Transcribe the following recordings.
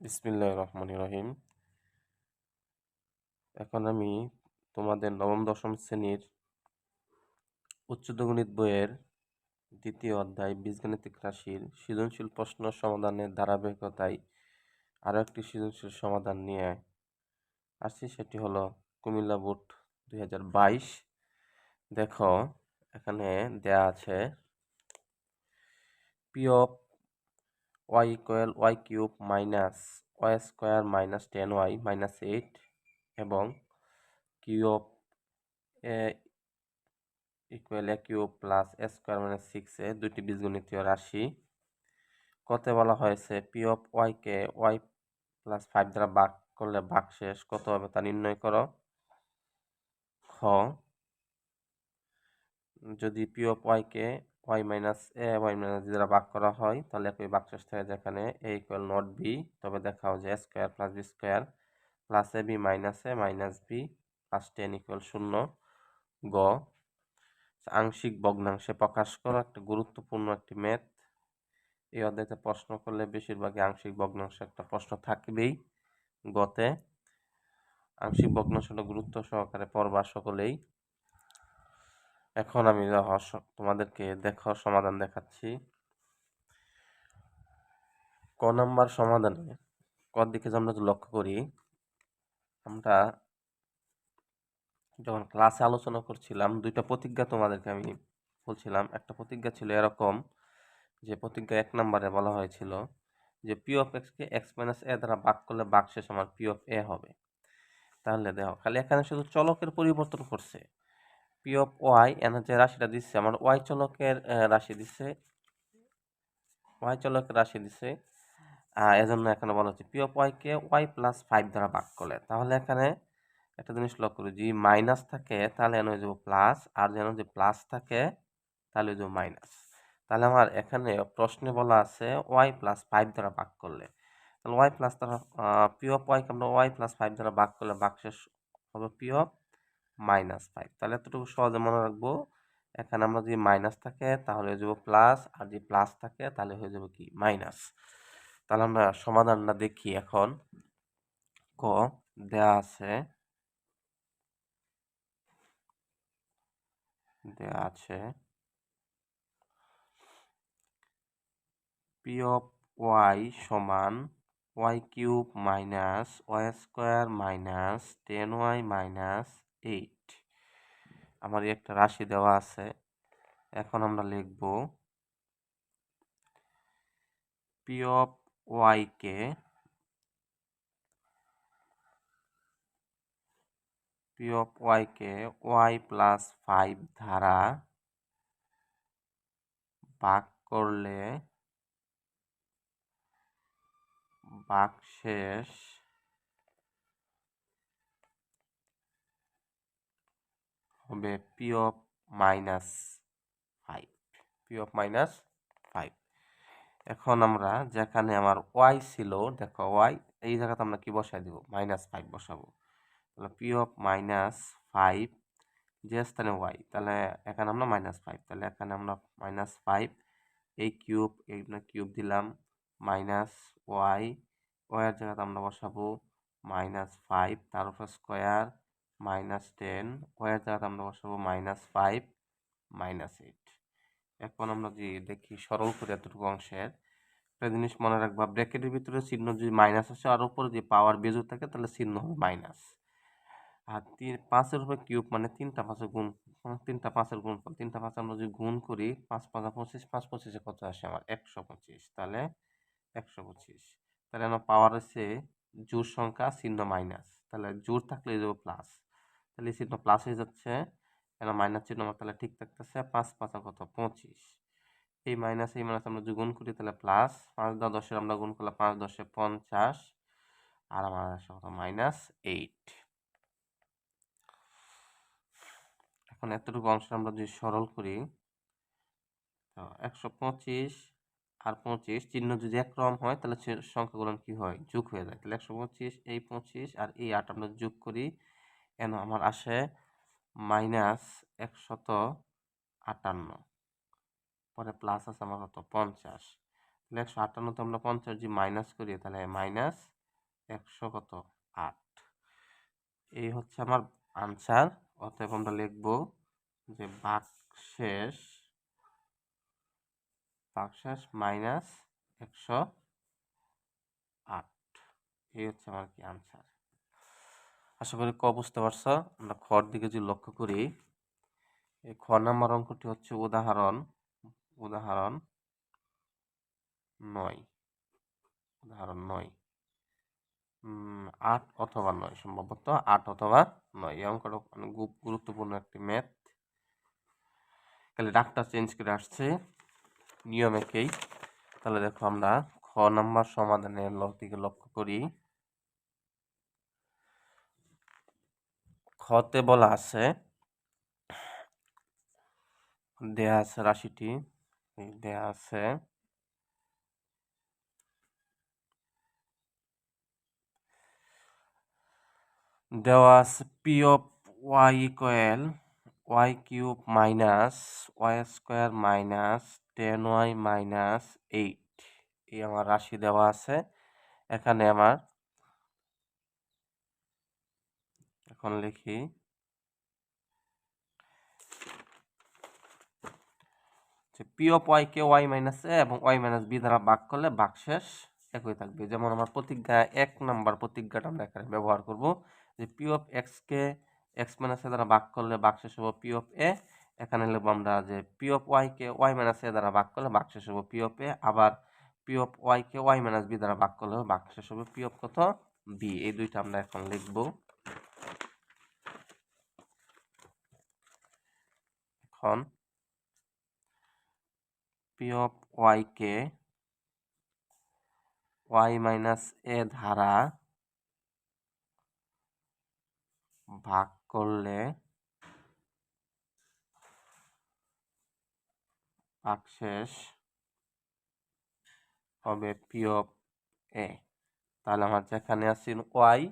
বিসমিল্লাহ রহমান রহিম। এখন আমি তোমাদের নবম, দশম শ্রেণির উচ্চতর গণিত বইয়ের দ্বিতীয় অধ্যায় বীজগণিতিক রাশির সৃজনশীল প্রশ্ন সমাধানের ধারাবাহিকতায় আরও একটি সৃজনশীল সমাধান নিয়ে আসছি। সেটি হলো কুমিল্লা বোর্ড দু হাজার বাইশ। দেখো, এখানে দেয়া আছে P of Y equal Y cube minus Y square minus ten Y minus eight এবং Q of A equal A cube plus A square minus six A দুইটি বীজগণিতীয় রাশি। কত বলা হয়েছে পি অফ ওয়াইকে ওয়াই প্লাস ফাইভ দ্বারা ভাগ করলে ভাগ শেষ কত হবে তা নির্ণয় করো। খ, যদি P of ওয়াইকে Y minus A, Y minus দ্বারা ভাগ করা হয়, তাহলে একই বাক্সেস থাকে যেখানে এ ইকুয়াল নট বি তবে দেখাও যে square plus B square plus A B minus A minus B plus ten equal শূন্য, গ। আংশিক ভগ্নাংশে প্রকাশ করা একটা গুরুত্বপূর্ণ একটি ম্যাথ এই অধ্যায়তে প্রশ্ন করলে বেশিরভাগই আংশিক ভগ্নাংশ একটা প্রশ্ন থাকবেই গতে। আংশিক ভগ্নাংশটা গুরুত্ব সহকারে পড়বা সকলেই। এখন আমি তোমাদেরকে দেখো সমাধান দেখাচ্ছি। ক নাম্বার সমাধানে কর দিকে আমরা লক্ষ্য করি, আমরা যখন ক্লাসে আলোচনা করছিলাম, দুইটা প্রতিজ্ঞা তোমাদেরকে আমি বলছিলাম। একটা প্রতিজ্ঞা ছিল এরকম যে, প্রতিজ্ঞা এক নম্বরে বলা হয়েছিল যে পি অফ এক্সকে এক্স মাইনাস এ দ্বারা বাক করলে বাক শেষ আমার পি অফ এ হবে। তাহলে দেখো, খালি এখানে শুধু চলকের পরিবর্তন করছে। পি অফ ওয়াই এন যে রাশিটা দিচ্ছে। আমার ওয়াই চলকের রাশি দিচ্ছে। ওয়াই চলকের রাশি দিচ্ছে। এজন্য এখানে বলা হচ্ছে পি অফ ওয়াইকে ওয়াই প্লাস ফাইভ দ্বারা ভাগ করলে। তাহলে এখানে একটা জিনিস লক্ষ্য করি, যদি মাইনাস থাকে, তাহলে এনে হয়ে যাব প্লাস আর যেন যে প্লাস থাকে, তাহলে হয়ে যাব মাইনাস তাহলে আমার এখানে প্রশ্নে বলা আছে ওয়াই প্লাস ফাইভ দ্বারা ভাগ করলে। তাহলে ওয়াই প্লাস দ্বারা পি অফ ওয়াইকে আমরা ওয়াই প্লাস ফাইভ দ্বারা ভাগ করলে ভাগ শেষ হবে পি অফ মাইনাস ফাইভ তাহলে এতটুকু সহজে মনে রাখব, এখানে আমরা যদি মাইনাস থাকে তাহলে হয়ে যাব প্লাস আর যদি প্লাস থাকে তাহলে হয়ে যাবে কি? মাইনাস। তাহলে আমরা সমাধানটা দেখি এখন। ক, দেয়া আছে। দেয়া আছে। পি অফ ওয়াই সমান Y cube minus Y square minus ten Y minus eight আমার একটা রাশি দেওয়া আছে। এখন আমরা লিখব পি অফ ওয়াইকে পি অফ ওয়াইকে ওয়াই প্লাস ফাইভ ধারা ভাগ করলে বাকশেষ হবে P of minus five P of minus five এখন আমরা যেখানে আমার ওয়াই ছিল, দেখো ওয়াই এই জায়গাতে আমরা কি বসাই দেবো? মাইনাস ফাইভ বসাবো। তাহলে পি অফ মাইনাস ফাইভ যে স্থানে ওয়াই তাহলে এখানে আমরা মাইনাস ফাইভ তাহলে এখানে আমরা মাইনাস ফাইভ এই কিউব এই কিউব দিলাম মাইনাস ওয়াই ওয়াইয়ের জায়গাতে আমরা বসাবো মাইনাস ফাইভ তার উপর স্কোয়ার মাইনাস টেন ওয়াইয়ের জায়গাতে আমরা বসাবো মাইনাস ফাইভ, মাইনাস এইট। এখন আমরা যদি দেখি সরল করে এতটুকু অংশের, একটা জিনিস মনে রাখবা, ব্র্যাকেটের ভিতরে চিহ্ন যদি মাইনাস আসে, আর উপরে যে পাওয়ার বেজু থাকে, তাহলে চিহ্ন হবে মাইনাস। আর তিন, পাঁচের উপরে কিউব মানে তিনটা পাঁচের গুণ তিনটা পাঁচের গুণ তিনটা পাঁচ আমরা যদি গুণ করি, পাঁচ পাঁচ পঁচিশ, পাঁচ, পঁচিশে কত আসে আমার? একশো পঁচিশ। তাহলে একশো পঁচিশ। তাহলে আমার পাওয়ার হচ্ছে জোর সংখ্যা, চিহ্ন মাইনাস। তাহলে জোর থাকলে যাব প্লাস তাহলে চিহ্ন প্লাস হয়ে যাচ্ছে। কেন মাইনাস চিহ্ন আমার তাহলে ঠিক থাকতেছে পাঁচ পাঁচ কত? পঁচিশ। এই মাইনাস এই মাইনাস আমরা গুণ করি তাহলে প্লাস পাঁচ দশ দশের আমরা গুণ করলে পাঁচ দশে পঞ্চাশ। আর আমার আসে কত? মাইনাস এইট এখন এতটুকু অংশ আমরা যদি সরল করি, তো একশো পঁচিশ আর পঁচিশ চিহ্ন যদি একরকম হয় তাহলে সংখ্যাগুলো কি হয়? যোগ হয়ে যায়। তাহলে একশো পঁচিশ, এই পঁচিশ আর এই আট আমরা যোগ করি কেন? আমার আসে মাইনাস একশত আটান্ন। পরে প্লাস আছে আমার কত? পঞ্চাশ। তাহলে একশো আটান্নতে আমরা পঞ্চাশ যদি মাইনাস করি, তাহলে মাইনাস একশো কত? আট। এই হচ্ছে আমার আনসার অতএব আমরা লিখব যে বাকশেষ বাকশেষ মাইনাস একশো আট। এই হচ্ছে আমার কি আনসার আশা করি ক বুঝতে পারছ? আমরা খর দিকে যদি লক্ষ্য করি, এই খ নাম্বার অঙ্কটি হচ্ছে উদাহরণ উদাহরণ নয়। উদাহরণ নয়। আট অথবা নয় সম্ভবত আট অথবা নয়। এই অঙ্কটা অনেক গুরুত্বপূর্ণ একটি ম্যাথ তাহলে ডাকটা চেঞ্জ করে আসছে। নিয়ম একেই। তাহলে দেখো আমরা খ নাম্বার সমাধানের দিকে লক্ষ্য করি। খতে বলা আছে। দেয়া আছে রাশিটি। দেয়া আছে। দেওয়া আছে P of Y equal Y cube minus Y square minus ten Y minus eight এই আমার রাশি দেওয়া আছে। এখানে আমার এখন লিখি। পি অফ ওয়াই কে ওয়াই মাইনাস এ এবং ওয়াই মাইনাস বি দ্বারা ভাগ করলে শেষ একই থাকবে। যেমন আমার প্রতিজ্ঞা এক নাম্বার প্রতিজ্ঞাটা আমরা এখানে ব্যবহার করব। যে পি অফ এক্স কে এক্স মাইনাস এ দ্বারা ভাগ করলে শেষ হব পি অফ এ। এখানে লিখব আমরা যে পি অফ ওয়াই কে ওয়াই মাইনাস এ দ্বারা ভাগ করলে শেষ হব পি অফ এ। আবার পি অফ ওয়াই কে ওয়াই মাইনাস বি দ্বারা ভাগ করলে শেষ হবে পি অফ কত? বি। এই দুইটা আমরা এখন লিখব। এখন পি অফ ওয়াইকে ওয়াই মাইনাস এ ধারা ভাগ করলে ভাগশেষ হবে পি অফ এ তাহলে আমার যেখানে আছে ওয়াই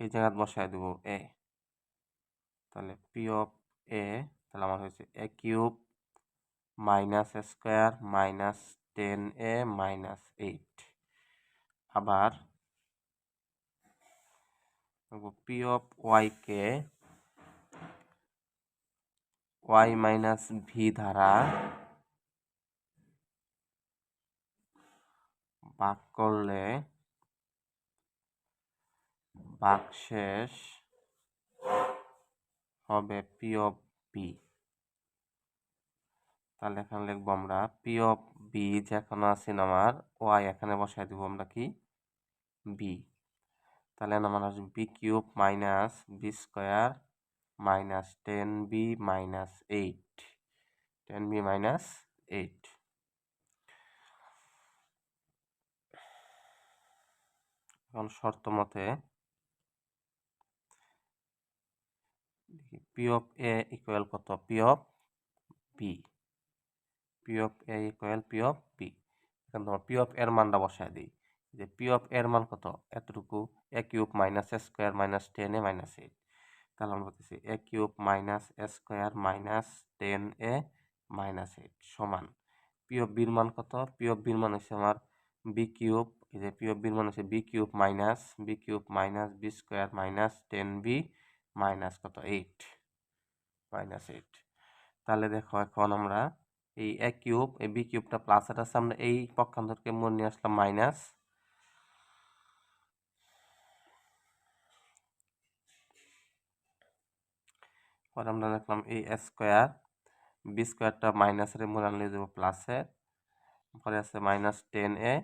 এই জায়গায় বসায় দেব এ তাহলে পি অফ এ তাহলে আমার হয়েছে A cube minus square minus ten A minus eight আবার পি অফ ওয়াইকে ওয়াই মাইনাস ভি ধারা ভাগ করলে বাকশেষ হবে পি অফ বি তাহলে এখানে লিখব আমরা পি অফ বি যেখানে আছে আমার ওয়াই এখানে বসাই দিব আমরা কি? বি তাহলে আমার আসবে B cube minus B square minus ten B minus eight ten B minus eight এখন শর্ত মতে পি অফ এ ইকুয়াল কত P of B P of A equal P of P এখন তোমার পি অফ এর মানটা বসায় দিই। যে পি অফ এর মান কত? এতটুকু। A cube minus A square minus ten A minus eight তাহলে আমরা বলতেছি A cube minus A square minus ten A minus eight সমান। পি অফ বির মান কত? পি অফ বির মান হচ্ছে আমার বি কিউব এই যে পি অফ বির মান হচ্ছে B cube minus B cube minus B square minus ten B minus কত? এইট মাইনাস এইট তাহলে দেখো এখন আমরা এই এ কিউব এই বি কিউবটা প্লাস এটা আছে, আমরা এই পক্ষান্তরকে মনে নিয়ে আসলাম মাইনাস পরে আমরা লিখলাম এই স্কোয়ার বি স্কোয়ারটা মাইনাসের মনে আনলে দেবো প্লাসের পরে আছে মাইনাস টেন এ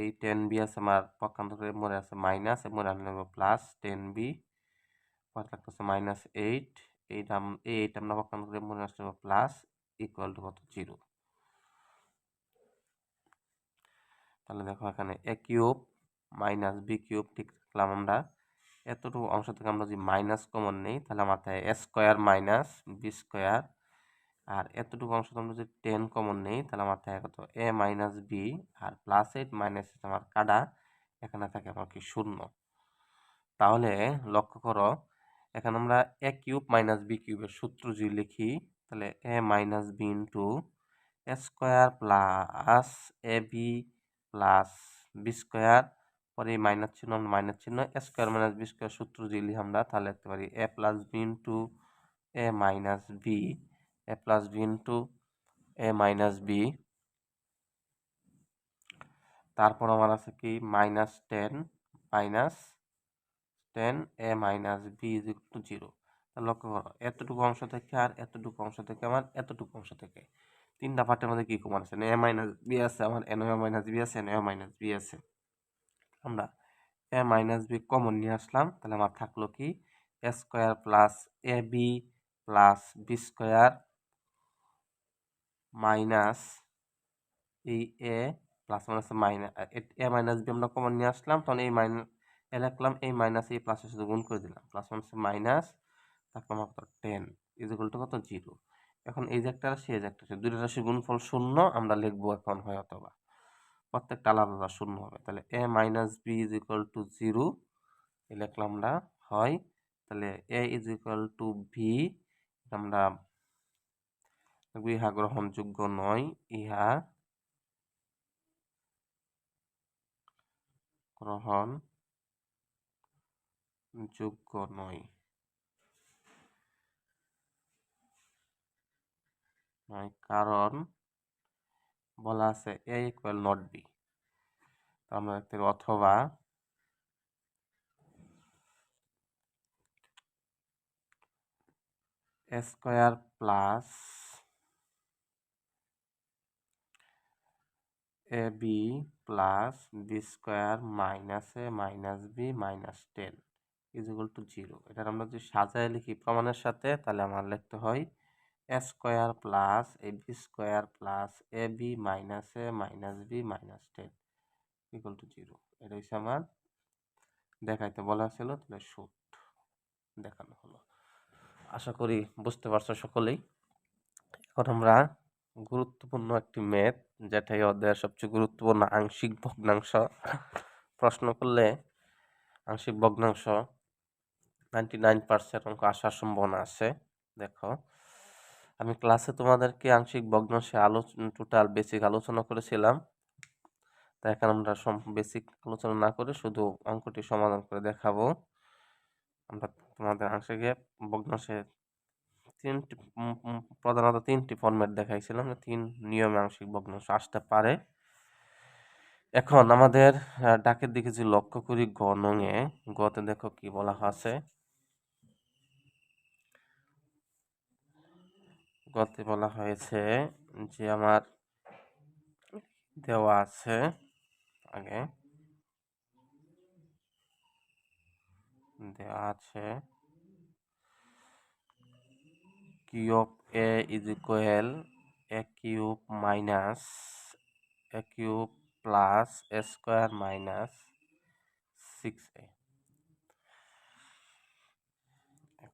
এই টেন বি আছে আমার পক্ষান্তরের মনে আছে মাইনাস মনে আনলে দেবো প্লাস টেন বি পরে থাকতেছে মাইনাস এইট এইটা এইট আমরা পক্ষান্তরে মনে আসতে প্লাস ইকুয়াল টু কত? জিরো তাহলে দেখো এখানে A cube minus B cube ঠিক রাখলাম আমরা। এতটুকু অংশ থেকে আমরা যদি মাইনাস কমন নেই, তাহলে থাকে A square minus B square আর এতটুকু অংশ আমরা যদি টেন কমন নেই, তাহলে থাকে কত? এ মাইনাস বি আর প্লাস এইট মাইনাস আমার কাটা, এখানে থাকে আমার কি শূন্য। তাহলে লক্ষ্য করো এখানে আমরা এ কিউব মাইনাস বি কিউবের সূত্র যদি লিখি, তাহলে A minus B into A square plus A B plus B square, পরে মাইনাস চিহ্ন মাইনাস চিহ্ন, A square minus B square সূত্র যদি লিখি আমরা, তাহলে লিখতে পারি A plus B into A minus B, A plus B into A minus B. তারপর আমার আছে কি? Minus ten minus ten A minus B is to zero লক্ষ্য করো, এতটুকু অংশ থেকে আর এতটুকু অংশ থেকে আমার এতটুকু অংশ থেকে। তিনটা পার্টের মধ্যে কি কমান আছে? এ মাইনাস বি আছে, আমার এন এ মাইনাস বি আছে এন এ মাইনাস বি আছে। আমরা এ মাইনাস বি কমন নিয়ে আসলাম, তাহলে আমার থাকল কি? A square plus A B plus B square minus এই A plus minus minus A minus B আমরা কমন নিয়ে আসলাম, তখন এই মাইনাস এ লিখলাম এই মাইনাস এই প্লাসের সাথে গুণ করে দিলাম। প্লাস মাইনাস মাইনাস আমার কত? টেন ইজিকুয়াল টু কত? জিরো এখন এই যে একটা রাশি এই যে একটা। রাশি দুইটা রাশি গুণফল শূন্য, আমরা লিখব এখন হয় অথবা প্রত্যেকটা আলাদা আলাদা শূন্য হবে। তাহলে A minus B is equal to zero লিখলাম আমরা হয়। তাহলে A is equal to B আমরা ইহা গ্রহণযোগ্য নয়। ইহা গ্রহণ যোগ্য নয় নয়, কারণ বলা আছে এ ইকুয়াল নট বি আমরা দেখতে অথবা square plus A B plus B square minus A minus B minus ten is equal to zero এটার আমরা যদি সাজায় লিখি প্রমাণের সাথে, তাহলে আমার লিখতে হয় A square plus A B square plus A B minus A minus B minus ten equal to zero এটা হচ্ছে আমার দেখাইতে বলা ছিল, তাহলে শুট দেখানো হলো। আশা করি বুঝতে পারছ সকলেই। এখন আমরা গুরুত্বপূর্ণ একটি ম্যাথ যেটা এই অধ্যায়ের সবচেয়ে গুরুত্বপূর্ণ আংশিক ভগ্নাংশ। প্রশ্ন করলে আংশিক ভগ্নাংশ নাইনটি নাইন পার্সেন্ট অঙ্ক আসার সম্ভাবনা আছে। দেখো, আমি ক্লাসে তোমাদেরকে আংশিক ভগ্নাংশে আলোচনা টোটাল বেসিক আলোচনা করেছিলাম। তাই এখন আমরা বেসিক আলোচনা না করে শুধু অঙ্কটি সমাধান করে দেখাবো। আমরা তোমাদের আংশিক ভগ্নাংশে তিনটি প্রধানত তিনটি ফর্মেট দেখাইছিলাম তিন নিয়মে আংশিক ভগ্নাংশ আসতে পারে। এখন আমাদের ডাকের দিকে যে লক্ষ্য করি গ নঙে গতে দেখো কি বলা আছে গতে বলা হয়েছে যে আমার দেওয়া আছে আগে। দেওয়া আছে। Cube a is equal a cube minus a cube plus a square minus six a.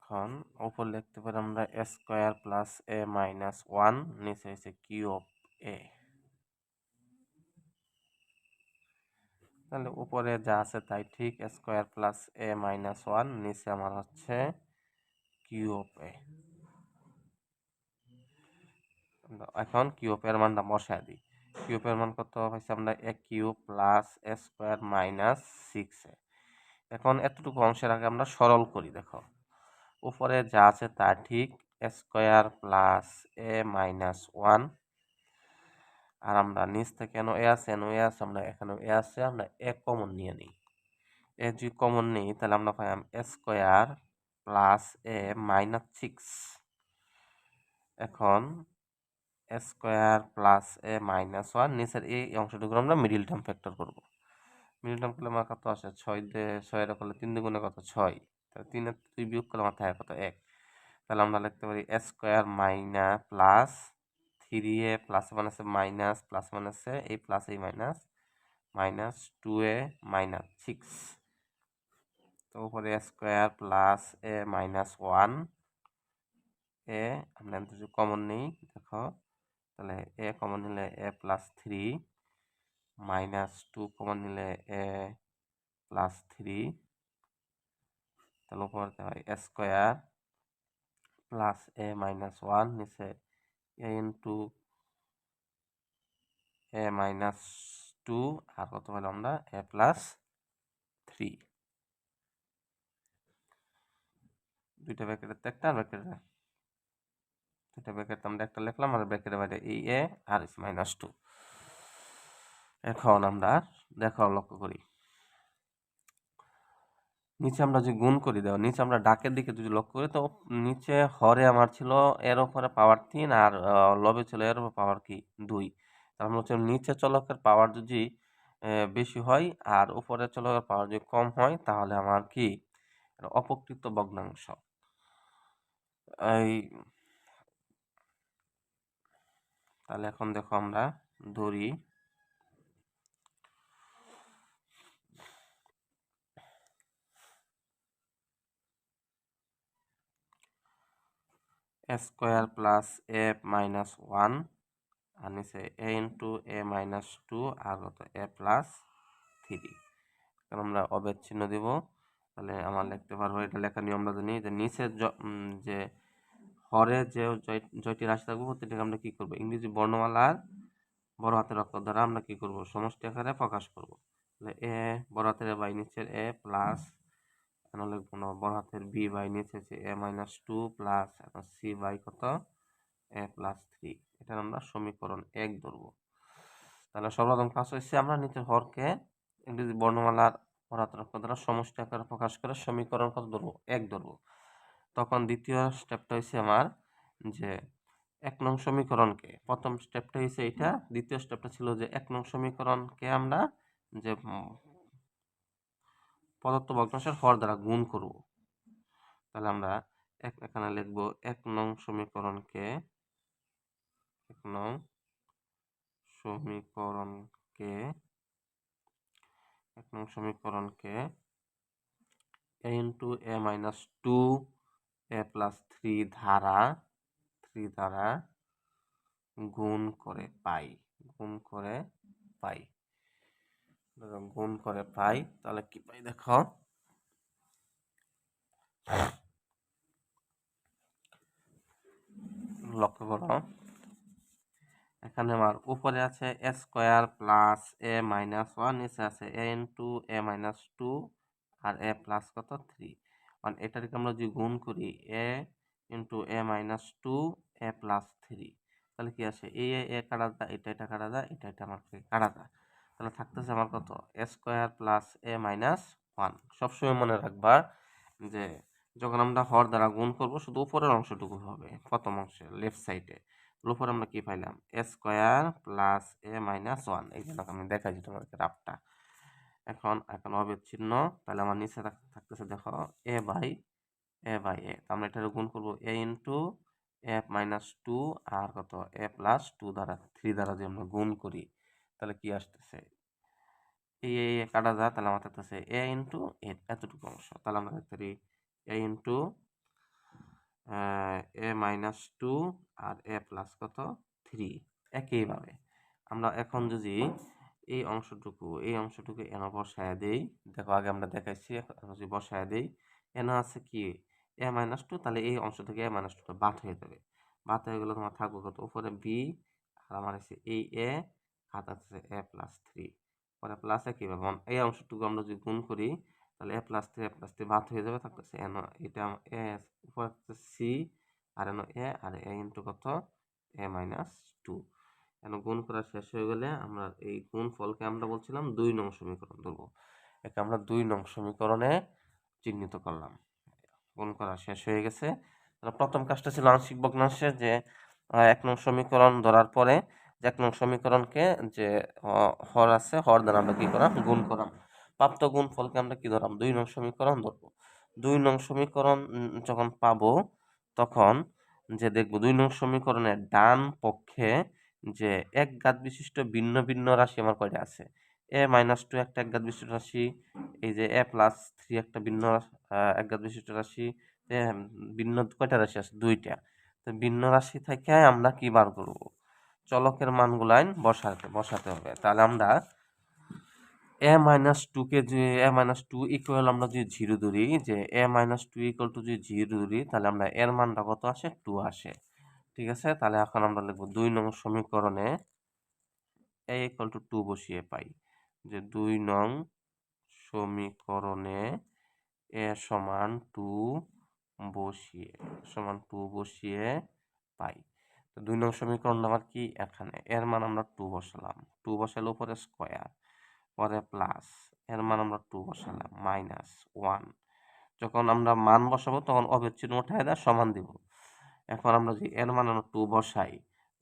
এখন উপর লিখতে পারি আমরা a square plus a minus one নিচে হয়েছে কিউব এ তাহলে উপরে যা আছে তাই ঠিক square plus a minus one নিচে আমার হচ্ছে কিউব এ এখন কিউবের মানটা বসায় দিই। কিউবের মান কত হয়েছে আমরা? A cube plus a square minus six a এখন এতটুকু অংশের আগে আমরা সরল করি, দেখো। উপরে যা আছে তা ঠিক, square plus a minus one. আর আমরা নিচ থেকে এন এ আছে, এন এ আছে, আমরা এখানে এ আছে, আমরা এ কমন নিয়ে নিই। এ যদি কমন নিই, তাহলে আমরা পাইলাম square plus a minus six. এখন square plus a minus one, নিচের এই অংশটুকু আমরা মিডিল টার্ম ফ্যাক্টর করব। মিডিল টার্ম করলে আমার কত আসে? ছয় দিয়ে ছয়ের করলে তিন দুগুণে কত? ছয়। তাহলে তিনের দুই বিয়োগ করলে আমার থাকে কত? এক। তাহলে আমরা লিখতে পারি square minus plus three a plus আছে মাইনাস প্লাস আছে এই প্লাস এই minus minus two a minus six তো উপরে square plus a minus one a আমরা কমন নেই, দেখো। তাহলে এ কমন নিলে a plus three minus two common নিলে এ প্লাস থ্রি তাহলে উপর হয় square plus a minus one নিচে a into a minus two আর কত পেলাম আমরা? এ প্লাস থ্রি দুইটা ব্র্যাকেটের তো একটা, আর ব্র্যাকেটের দুইটা ব্র্যাকেট আমরা একটা লিখলাম, আর ব্র্যাকেটের বাইরে এই এ আর মাইনাস টু এখন আমরা দেখো লক্ষ্য করি। নিচে আমরা যদি গুণ করি দাও নিচে আমরা ডাকের দিকে যদি লক্ষ্য করি, তো নিচে হরে আমার ছিল, এর ওপরে পাওয়ার তিন আর লবে ছিল, এর উপর পাওয়ার কি? দুই। তার হচ্ছে নিচে চলকের পাওয়ার যদি বেশি হয় আর উপরে চলকের পাওয়ার যদি কম হয়, তাহলে আমার কি? অপকৃত ভগ্নাংশ। এই, তাহলে এখন দেখো আমরা ধরি। Square plus a minus one আর নিচে a into a minus two আর কত এ প্লাস থ্রি এখন আমরা অবেদ দিব, তাহলে আমার লিখতে পারব, এটা লেখা নিয়ম আমরা জানি, যে নিচে যে হরে যে জয়টি রাশি থাকব, প্রত্যেকটাকে আমরা কি করব? ইংরেজি বর্ণমালার বড় হাতের অক্ষর দ্বারা আমরা কি করব? সমষ্টি আকারে প্রকাশ করব। তাহলে এ বড় হাতের বাই নিচের এ প্লাস এখন লিখব না বড় হাতের বি বাই নিচে এ মাইনাস টু প্লাস এখন সি বাই কত? এ প্লাস থ্রি এটা আমরা সমীকরণ এক ধরবো। তাহলে সর্বপ্রথম কাজ হচ্ছে আমরা নিচের হরকে ইংরেজি বর্ণমালার পরাত্মক দ্বারা সমষ্টি আকারে প্রকাশ করে সমীকরণ কত ধরবো? এক ধরবো। তখন দ্বিতীয় স্টেপটা হচ্ছে আমার যে এক নং সমীকরণকে প্রথম স্টেপটা হচ্ছে এটা দ্বিতীয় স্টেপটা ছিল যে এক নং সমীকরণকে আমরা যে পদার্থ ভগ্নাংশের হর দ্বারা গুণ করব। তাহলে আমরা এক, এখানে লিখব এক নং সমীকরণকে, এক নং সমীকরণকে, এক নং সমীকরণকে a into a minus two a plus three ধারা থ্রি ধারা গুণ করে পাই, গুণ করে পাই। গুণ করে পাই, তাহলে কি পাই দেখো? লক্ষ্য করো। এখানে আমার উপরে আছে a square plus a minus one নিচে আছে a into a minus two R a plus কত? থ্রি কারণ এটাকে আমরা যদি গুণ করি a into a minus two a plus three তাহলে কি আছে এ এ কাটা যায় এটা এটা কাটা যায় এটা এটা আমার কাটা যায় তাহলে থাকতেছে আমার কত? A square plus a minus one সবসময় মনে রাখবা যে যখন আমরা হর দ্বারা গুণ করব, শুধু উপরের অংশটুকু হবে, প্রথম অংশে লেফট সাইডে উপরে আমরা কি পাইলাম? A square plus a minus one এই জন্য আমি দেখাইছি তোমাদেরকে রাফটা। এখন এখন অবিচ্ছিন্ন। তাহলে আমার নিচে থাকতেছে দেখো এ বাই এ বাই এ আমরা এটা গুণ করব a into a minus two আর কত? এ প্লাস টু দ্বারা থ্রি দ্বারা যদি আমরা গুণ করি তাহলে কি আসতেছে? এই এ কাটা যায় তাহলে আমার থাকতেছে এ ইন্টু এতটুকু অংশ। তাহলে আমরা দেখতে পারি a into a minus two R a plus কত? থ্রি একইভাবে আমরা এখন যদি এই অংশটুকু এই অংশটুকু এন বসায় দেই, দেখো আগে আমরা দেখাইছি, এখন যদি বসায় দেই এন আছে কি? এ মাইনাস টু তাহলে এই অংশ থেকে এ মাইনাস টুটা বাদ হয়ে যাবে। বাদ হয়ে গেলে তোমার থাকবে কত? উপরে বি আর আমার আছে এই এ হাত আছে এ প্লাস থ্রি পরে প্লাসে কীভাবে এই অংশটুকু আমরা যদি গুণ করি, তাহলে a plus three a plus three ভাত হয়ে যাবে থাকতেছে এন এটা এ উপরে সি আর এন এ আর এ ইন্টু কত? এ মাইনাস টু এন গুণ করা শেষ হয়ে গেলে আমরা এই গুণ ফলকে আমরা বলছিলাম দুই নং সমীকরণ ধরবো। একে আমরা দুই নং সমীকরণে চিহ্নিত করলাম। গুণ করা শেষ হয়ে গেছে। প্রথম কাজটা ছিল আংশিক ভগ্নাংশের যে এক নং সমীকরণ ধরার পরে যে এক নং সমীকরণকে যে হর আছে, হর দ্বারা আমরা কী করাম? গুণ করাম। প্রাপ্ত গুণ ফলকে আমরা কী ধরাম? দুই নং সমীকরণ ধরবো। দুই নং সমীকরণ যখন পাবো, তখন যে দেখব, দুই নং সমীকরণের ডান পক্ষে যে এক গাত বিশিষ্ট ভিন্ন ভিন্ন রাশি আমার কয়টা আছে? এ মাইনাস টু একটা এক গাত বিশিষ্ট রাশি, এই যে এ প্লাস থ্রি একটা ভিন্ন এক গাত বিশিষ্ট রাশি ভিন্ন কয়টা রাশি আছে? দুইটা। তো ভিন্ন রাশি থেকে আমরা কি বার করব? চলকের মানগুলাই বসাতে বসাতে হবে। তাহলে আমরা এ মাইনাস টুকে যে এ মাইনাস টু ইকুয়াল আমরা যদি জিরো ধরি, যে a minus two equal to যদি জিরো ধরি, তাহলে আমরা এর মানটা কত আসে? টু আসে। ঠিক আছে? তাহলে এখন আমরা লিখব দুই নং সমীকরণে এ ইকুয়াল টু টু বসিয়ে পাই। যে দুই নং সমীকরণে এ সমান টু বসিয়ে, সমান টু বসিয়ে পাই। তো দুই নং সমীকরণ আমার কি? এখানে। এর মান আমরা টু বসালাম। টু বসালে উপরে স্কোয়ার পরে প্লাস এর মান আমরা টু বসালাম মাইনাস ওয়ান যখন আমরা মান বসাবো, তখন অবিচ্ছিন্ন উঠায় দেয়, সমান দিব। এখন আমরা যদি এর মান আমরা টু বসাই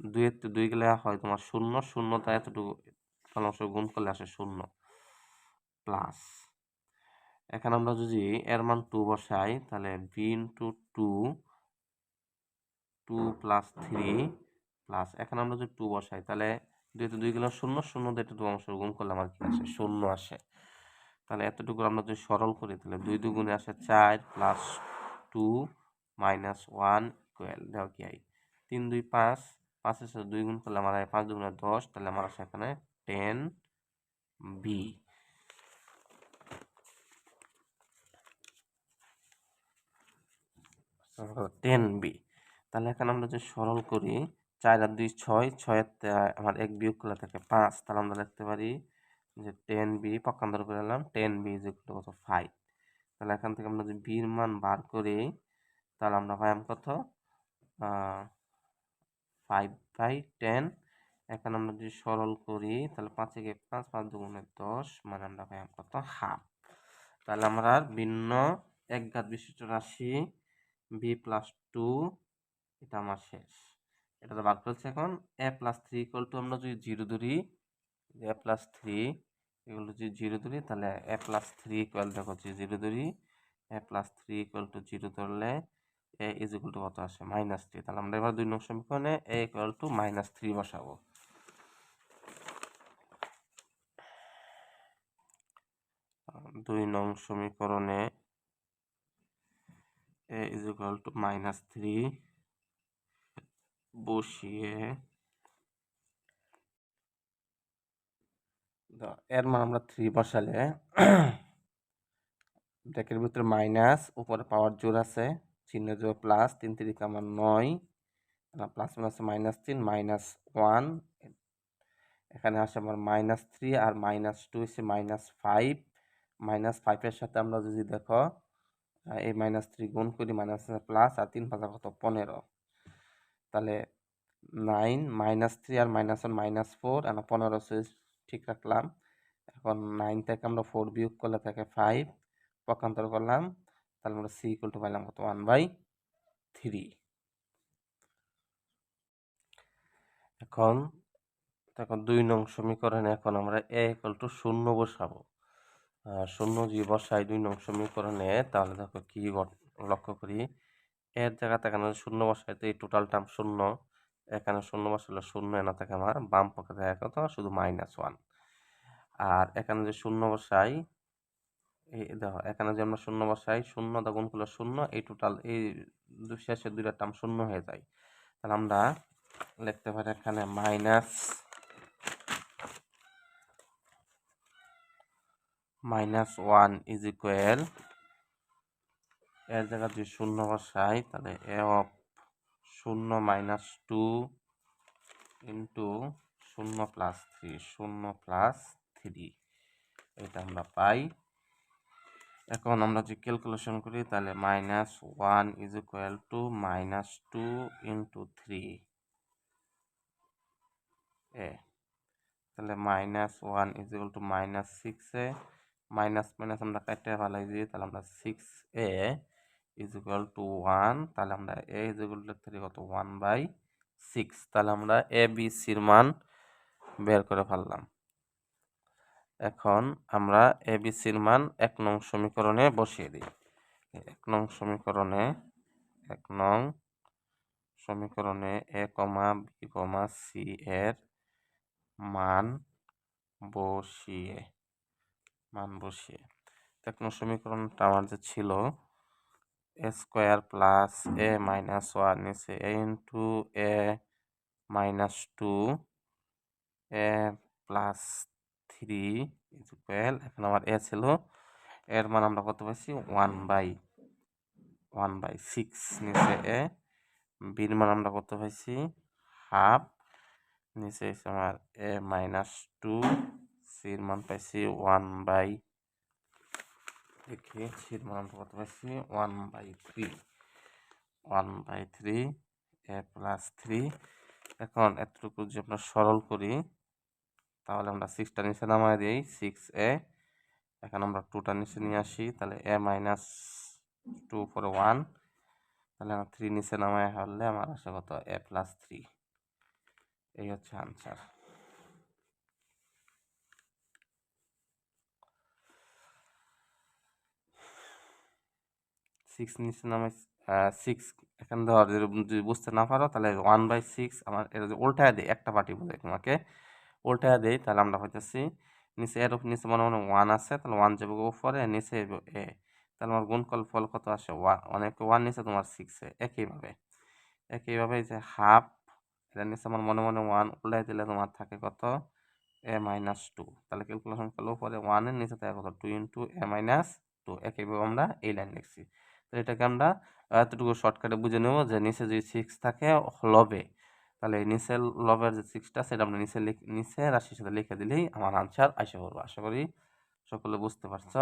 দুই একটু দুই গেলে হয় তোমার শূন্য শূন্যতা এতটুকু ফলাংশ গুণ করলে আসে শূন্য প্লাস এখানে আমরা যদি এর মান টু বসাই, তাহলে B into two two plus three plus এখানে আমরা যদি টু বসাই, তাহলে দুই দুই গেলে শূন্য শূন্য দিয়ে দু অংশ গুণ করলে আমার কি আসে? শূন্য আসে। তাহলে এতটুকু আমরা যদি সরল করি, তাহলে দুই দুগুণে আসে চার plus two minus one equal দেওয়া কি আই? তিন দুই পাঁচ, পাঁচের সাথে দুই গুণ করলে আমার পাঁচ দুগুণে দশ, তাহলে আমার আসে এখানে টেন বি টেন বি তাহলে এখানে আমরা যদি সরল করি, চার আর দুই ছয়, ছয়ের আমার এক বিয়োগ করলে থাকে পাঁচ। তাহলে আমরা লিখতে পারি যে টেন বি, পক্ষান্তর করে এলাম, টেন বি ইকুয়াল কত? ফাইভ তাহলে এখান থেকে আমরা যদি বির মান বার করি, তাহলে আমরা পাইম কত? ফাইভ বাই টেন এখানে আমরা যদি সরল করি, তাহলে পাঁচে গিয়ে পাঁচ পাঁচ দুগুণে দশ মানে আমরা পাইম কত? হাফ। তাহলে আমরা ভিন্ন একঘাত বিশিষ্ট রাশি বি প্লাস টু এটা আমার শেষ। এটা তো বাদ করছে এখন। A plus three equal to আমরা যদি জিরো ধরি এ প্লাস থ্রি এগুলো যদি জিরো ধরি, তাহলে এ প্লাস থ্রি ইকুয়াল দেখো জিরো ধরি a plus three equal to zero ধরলে এ ইজ ইকুয়াল টু কত আসে? মাইনাস থ্রি তাহলে আমরা এবার দুই নং সমীকরণে a equal to minus three বসাবো। দুই নং সমীকরণে a is equal to minus three বসিয়ে এর মান আমরা থ্রি বসালে ব্র্যাকের ভিতরে মাইনাস উপরে পাওয়ার জোর আছে চিহ্ন জোর প্লাস তিন তিরিকে আমার নয়। প্লাস মাইনাস মাইনাস তিন মাইনাস ওয়ান এখানে আসে আমার মাইনাস থ্রি আর মাইনাস টু এসে মাইনাস ফাইভ মাইনাস ফাইভের সাথে আমরা যদি দেখো এই মাইনাস থ্রি গুণ করি মাইনাস প্লাস আর তিন পাঁচা কত? পনেরো। তাহলে নাইন মাইনাস থ্রি আর মাইনাস ওয়ান মাইনাস ফোর আর পনেরো সুইচ ঠিক রাখলাম। এখন নাইন থেকে আমরা ফোর বিয়োগ করলে থাকে ফাইভ পক্ষান্তর করলাম। তাহলে আমরা সি ইকুয়াল টু পাইলাম কত? ওয়ান বাই থ্রি এখন এখন দুই নং সমীকরণে এখন আমরা এ ইকুয়াল টু শূন্য বসাবো। শূন্য যদি বসাই দুই নং সমীকরণে, তাহলে দেখো কি লক্ষ্য করি। এর জায়গাতে এখানে শূন্য বসাই তো এই টোটাল টার্ম শূন্য। এখানে শূন্য বসালে শূন্য এনা থাকে আমার, বাম পক্ষে দেখা কত শুধু মাইনাস ওয়ান আর এখানে যে শূন্য বসাই, এই দেখো, এখানে যে আমরা শূন্য বসাই, শূন্য গুণ করলে শূন্য, এই টোটাল এই শেষের দুইটা টার্ম শূন্য হয়ে যায়। তাহলে আমরা লিখতে পারি এখানে minus minus one is equal এর জায়গা যদি শূন্য বসাই, তাহলে এ অফ শূন্য মাইনাস টু ইন্টু শূন্য প্লাস থ্রি শূন্য প্লাস থ্রি এটা আমরা পাই। এখন আমরা যদি ক্যালকুলেশন করি, তাহলে minus one is equal to minus two into three a তাহলে minus one is equal to minus six a minus minus আমরা কাটতে ফেলাই দিই, তাহলে আমরা six a is equal to one তাহলে আমরা a is equal to three কত? ওয়ান বাই সিক্স তাহলে আমরা এ বি সির মান বের করে ফেললাম। এখন আমরা এ বি সির মান এক নং সমীকরণে বসিয়ে দিই। এক নং সমীকরণে, এক নং সমীকরণে এ কমা বি কমা সি এর মান বসিয়ে মান বসিয়ে। এক নং সমীকরণটা আমার যে ছিল square plus a minus one এসে a into a minus two a plus three equal এখন আমার এ ছিল। এর মান আমরা কত পাইছি? One by one by six নিচে এ বির মান আমরা কত পাইছি? হাফ নিচে আমার এ মাইনাস টু সির মান পাইছি ওয়ান বাই দেখি সির মান কত পাইছি one by three one by three a plus three এখন এতটুকু যদি আমরা সরল করি, তাহলে আমরা সিক্সটা নিচে নামায় দিই সিক্স এ এখন আমরা টুটা নিচে নিয়ে আসি, তাহলে a minus two four one তাহলে আমার থ্রি নিচে নামায় হলে আমার আসে কত? এ প্লাস থ্রি এই হচ্ছে আনসার সিক্স নিচে নামে সিক্স এখান ধর যদি বুঝতে না পারো, তাহলে ওয়ান বাই সিক্স আমার এটা যদি উল্টায় দেয় একটা পার্টি বলে তোমাকে। উল্টায় দেয় তাহলে আমরা হইতেছি নিচে এর নিচে মনে মনে ওয়ান আছে, তাহলে ওয়ান যাবে উপরে, নিচে এ তাহলে আমার গুণফল, ফল কত আসে? ওয়ান অনেক ওয়ান নিচে তোমার সিক্সে একইভাবে। একইভাবে যে হাফ এটা নিচে আমার মনে মনে ওয়ান উল্টাই দিলে তোমার থাকে কত? এ মাইনাস টু তাহলে ক্যালকুলেশন করলে উপরে ওয়ানের নিচে থাকে কত? Two into a minus two একইভাবে আমরা এই লাইন লিখছি। তো এটাকে আমরা এতটুকু শর্টকাটে বুঝে নেব যে নিচে যদি সিক্স থাকে লবে। তাহলে নিচের লবের যে সিক্সটা সেটা আমরা নিচে নিচে রাশির সাথে লিখে দিলেই আমার আনসার আসে করব। আশা করি সকলে বুঝতে পারছ।